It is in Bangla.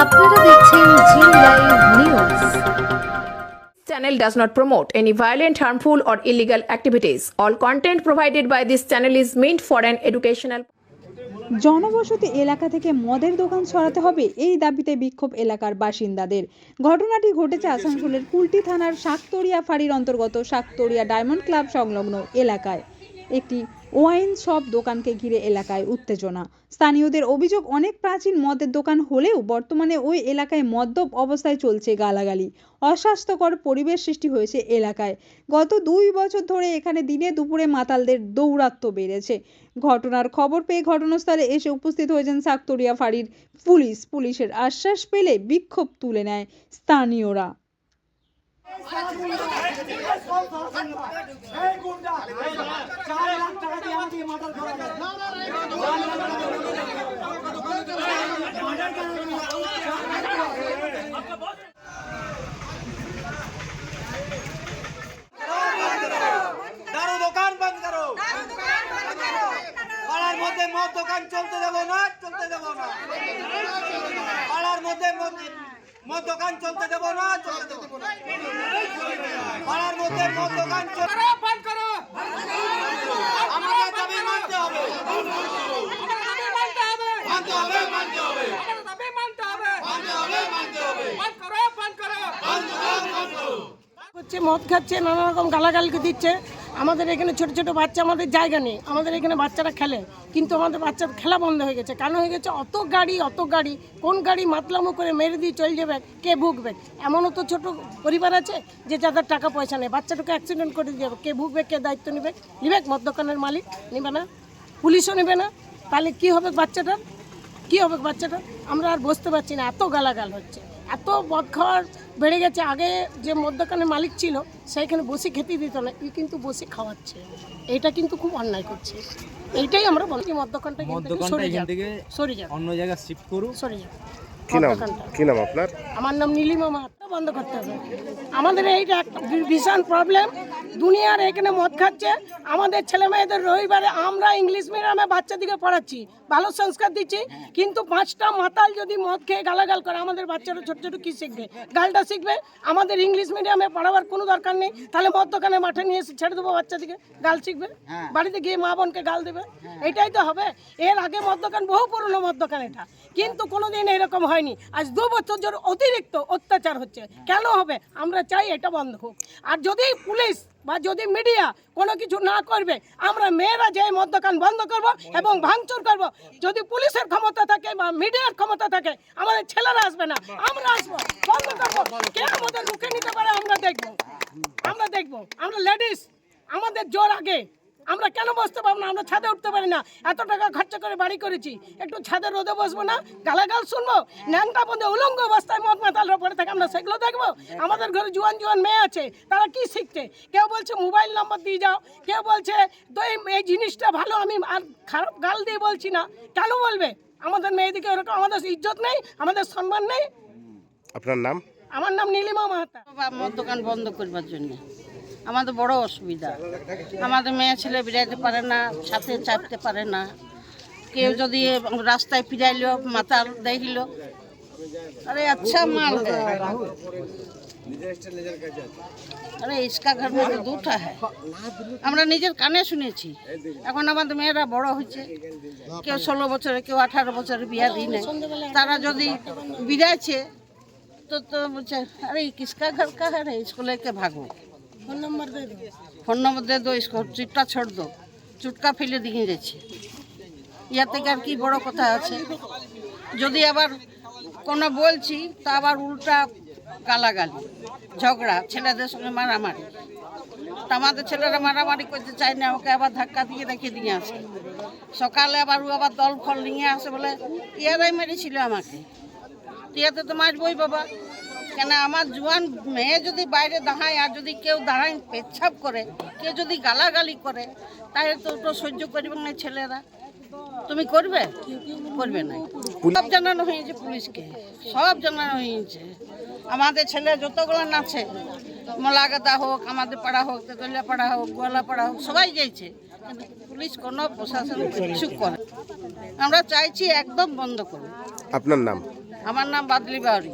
আপনারা দেখছেন Zee live news channel does not promote any violent, harmful, or illegal activities. All content provided by this channel is meant for an educational জনবসতি এলাকা থেকে মদের দোকান সরাতে হবে এই দাবিতে বিক্ষোভ এলাকার বাসিন্দাদের। ঘটনাটি ঘটেছে আসানসোলের কুলটি থানার শাকতরিয়া ফাঁড়ির অন্তর্গত শাকতরিয়া ডায়মন্ড ক্লাব সংলগ্ন এলাকায়। একটি ওয়াইন শপ দোকানকে ঘিরে এলাকায় উত্তেজনা। স্থানীয়দের অভিযোগ, অনেক প্রাচীন মদের দোকান হলেও বর্তমানে ওই এলাকায় মদ্যপ অবস্থায় চলছে গালাগালি। অস্বাস্থ্যকর পরিবেশ সৃষ্টি হয়েছে এলাকায়। গত দুই বছর ধরে এখানে দিনে দুপুরে মাতালদের দৌরাত্ম্য বেড়েছে। ঘটনার খবর পেয়ে ঘটনাস্থলে এসে উপস্থিত হয়েছেন সাকতরিয়া ফাঁড়ির পুলিশ। পুলিশের আশ্বাস পেলে বিক্ষোভ তুলে নেয় স্থানীয়রা। চার লাখ টাকা দিয়ে আমাকে মার্ডার করা। দারু দোকান বন্ধ করো। পাড়ার মধ্যে মদ দোকান চলতে দেবো না চলতে দেবো না পাড়ার মধ্যে মদ মদ দোকান চলতে দেবো না চলতে দেবো না। পাড়ার মধ্যে মদ দোকান চলতে বন্ধ করো। আমাদের দাবি মানতে হবে। মানতে হবে। মানতে হবে মানতে হবে। মানতে হবে। হচ্ছে মদ খাচ্ছে নানা রকম গালাগালকে দিচ্ছে। আমাদের এখানে ছোট ছোট বাচ্চা আমাদের জায়গা নেই। আমাদের এখানে বাচ্চারা খেলে। কিন্তু আমাদের বাচ্চার খেলা বন্ধ হয়ে গেছে। কেন হয়ে গেছে? অত গাড়ি অত গাড়ি। কোন গাড়ি মাতলামো করে মেরে দিয়ে চলে যাবে? কে ভুগবে? এমনও তো ছোট পরিবার আছে যে যাদের টাকা পয়সা নেই। বাচ্চাটাকে অ্যাক্সিডেন্ট করে দিয়ে যাবে। কে ভুগবে? কে দায়িত্ব নেবে? নিবে? মদ দোকানের মালিক নেবে না। পুলিশও নেবে না। তাহলে কি হবে বাচ্চাটার? কি হবে বাচ্চাটা আমরা আর বুঝতে পারছি না। এত গালাগাল হচ্ছে। এত মদ খাওয়ার বেড়ে গেছে। আগে যে মদ দোকানের মালিক ছিল সেইখানে বসে খেতে দিত না ই কিন্তু বসে খাওয়াচ্ছে। এটা কিন্তু খুব অন্যায় করছে। এইটাই আমরা বলছি মদ দোকানটা মদ কিন্তু সরে যাক থেকে সরে যাক। অন্য জায়গায় শিফট করুন সরে যাক। কি নাম? কি নাম আপনার? আমার নাম নীলিমা মাহাত্তা বন্ধ করতে হবে। আমাদের এইটা একটা ভীষণ প্রবলেম দুনিয়ার এখানে মদ খাচ্ছে। আমাদের ছেলে মেয়েদের রবিবারে আমরা ইংলিশ মিডিয়ামে বাচ্চাদিকে পড়াচ্ছি ভালো সংস্কার দিচ্ছি। কিন্তু পাঁচটা মাতাল যদি মদ খেয়ে গালাগাল করে আমাদের বাচ্চারা ছোট ছোট কী শিখবে? গালটা শিখবে? আমাদের ইংলিশ মিডিয়ামে পড়াবার কোনো দরকার নেই। তাহলে মদ দোকানে মাঠে নিয়ে এসে ছেড়ে দেবো বাচ্চাদিকে গাল শিখবে? বাড়িতে গিয়ে মা বোনকে গাল দেবে? এটাই তো হবে। এর আগে মদ দোকান বহু পুরনো মদ দোকান এটা। কিন্তু কোনোদিন এরকম হয়নি। আজ দু বছর ধরে অতিরিক্ত অত্যাচার হচ্ছে। কেন হবে? আমরা চাই এটা বন্ধ হোক। আর যদি পুলিশ বা যদি মিডিয়া কোনো কিছু না করবে, আমরা মেয়েরা যে মদ দোকান বন্ধ করব এবং ভাঙচুর করব। যদি পুলিশের ক্ষমতা থাকে বা মিডিয়ার ক্ষমতা থাকে, আমাদের ছেলেরা আসবে না, আমরা আসব, বন্ধ করব। কে আমাদের রুখে নিতে পারে, আমরা দেখব। আমরা দেখব। আমরা লেডিস আমাদের জোর আগে। আমরা কেন বসতে পারব না? আমরা ছাদে উঠতে পারি না। এত টাকা খরচা করে বাড়ি করেছি। একটু ছাদে রোদে বসবো না? গালাগাল শুনব? ন্যাংটা বন্ধে উলঙ্গ অবস্থায় মদ মাতালরা পড়ে থাকে। আমরা সেগুলো দেখব? আমাদের ঘরে জুয়ান জুয়ান মেয়ে আছে। তারা কি শিখছে? কেউ বলছে মোবাইল নম্বর দিয়ে যাও। কেউ বলছে তো এই জিনিসটা ভালো আমি আর খারাপ গাল দিয়ে বলছি না। কেন বলবে? আমাদের মেয়েদিকে ওরকম আমাদের ইজ্জত নেই আমাদের সম্মান নেই। আপনার নাম? আমার নাম নীলিমা মাহাতা। মদ দোকান বন্ধ করবার জন্য। আমাদের বড় অসুবিধা আমাদের মেয়ে ছেলে বেরাইতে পারে না সাথে চাপতে পারে না কেউ যদি রাস্তায় ফিরাইল মাতাল দেখিল अरे अच्छा माल है আরে ইসকা ঘর মধ্যে দুটা হ্যাঁ আমরা নিজের কানে শুনেছি এখন আমাদের মেয়েরা বড় হয়েছে কেউ ষোলো বছরে কেউ আঠারো বছরে বিয়া দিই নাই তারা যদি বিদায়ছে तो तो मुझे अरे ये किसका घर का है रे इसको लेके भागो ফোন নম্বর দিয়ে দো চিটটা ছড় দো চুটকা ফেলে দিয়ে গেছে। ইয়া থেকে আর কি বড় কথা আছে? যদি আবার কোনো বলছি, তা আবার উল্টা গালাগালি, ঝগড়া, ছেলেদের সঙ্গে মারামারি। তা আমাদের ছেলেরা মারামারি করতে চায় না, ওকে আবার ধাক্কা দিয়ে রেখে দিয়ে আসে। সকালে আবার ও আবার দল ফল নিয়ে আসে বলে, ইয়ারাই মেরেছিল আমাকে। ইয়াতে তো মাছ বই বাবা। কেন আমার জোয়ান মেয়ে যদি বাইরে দাঁড়ায় আর যদি কেউ দাঁড়ায় পেচ্ছাপ করে কেউ যদি গালাগালি করে তাহলে তো ওটা সহ্য করবে না ছেলেরা। তুমি করবে? করবে না। সব জানানো হয়েছে পুলিশকে। সব জানানো হয়েছে। আমাদের ছেলে যতগুলো নাচে মোলাগাদা হোক আমাদের পাড়া হোক তেতলিয়া পাড়া হোক গোয়ালা পাড়া হোক সবাই যাইছে কিন্তু পুলিশ কোনো প্রশাসন কিছু করে আমরা চাইছি একদম বন্ধ করুন। আপনার নাম? আমার নাম বাদলি বাউরি।